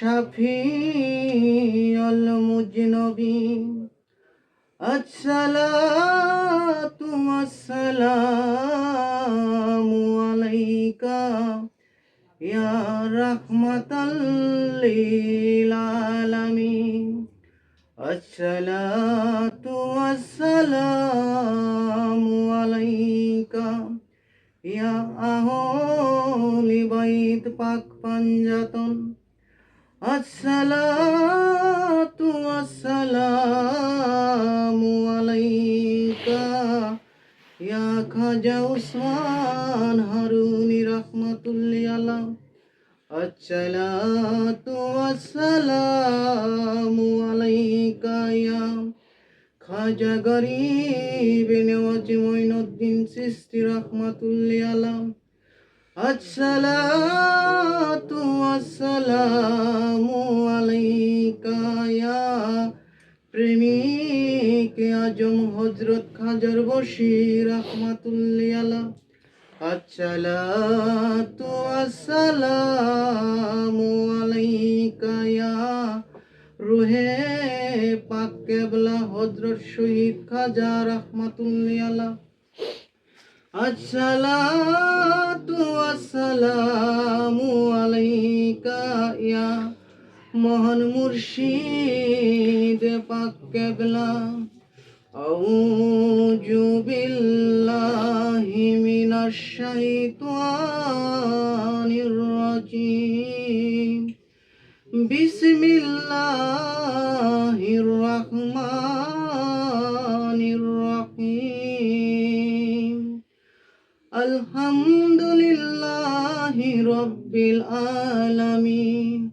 শফিল মুজনবী। আসসালাতু আসসালামু আলাইকা ইয়া রাহমাতাল লিল আলামিন। আসসালাতু আসসালামু ইয়া পাক পঞ্জতন। আসসালাতু আসসালামু আলাইকা। ইয়া খাজা উসমান হারুনি রহমাতুল্লাহ আলাহ আসসালাতু আসসালামু আলাইকা ইয়া খাজা গরিব নেওয়াজ মঈনুদ্দিন সিস্তি রহমাতুল্লাহ আলাহ الصلاة والسلام عليك يا প্রেমিক আজম হজরত খাজার বশির রহমতুল্লাহ আলাহ الصلاة والسلام عليك يا রুহে পাক কেবলা হজরত শহীদ খাজা রহমতুল্লাহ আসসালাতু আসসালামু আলাইকা ইয়া মহান মুর্শিদ পাক কেবলা। আউযু বিল্লাহি মিনাশ শাইতানির রাজিম। বিসমিল্লাহ। রব্বিল আলামিন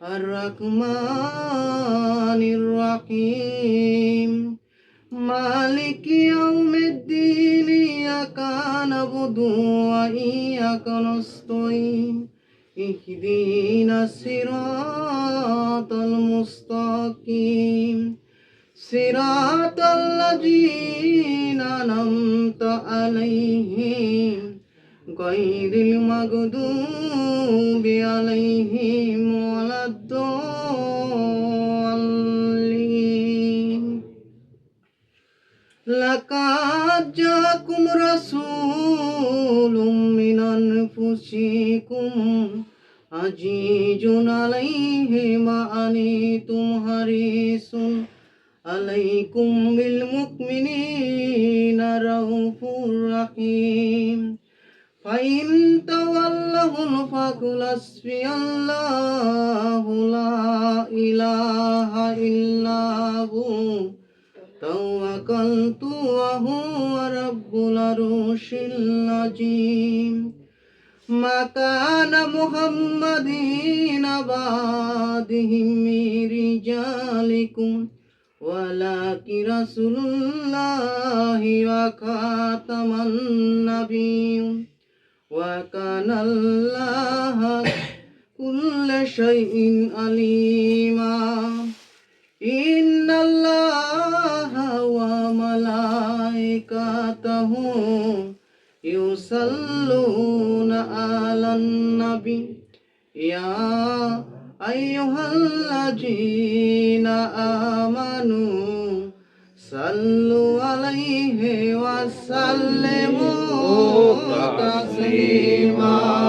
আর রহমানির রহিম। মালিক ইয়াউমিদ্দিন, ইয়াকা নাবুদু ওয়া ইয়াকা নাস্তাইন ইহদিনা সিরাতাল মুস্তাকিম। সিরাতাল লাযিনা নামতা আলাইহিম। غير المغضوب عليهم ولا الضالين لقد جاءكم رسول من أنفسكم عزيز عليه ما أنتم حريص عليكم بالمؤمنين رؤوف رحيم فإن تولوا فقل حسبي الله لا إله إلا هو توكلت وهو رب العرش العظيم ما كان محمد بعدهم من رجالكم ولكن رسول الله وخاتم النبي وكان الله كل شيء عليما إن الله وملائكته يصلون على النبي يا أيها الذين آمنوا صلوا عليه وسلموا Shri Ma.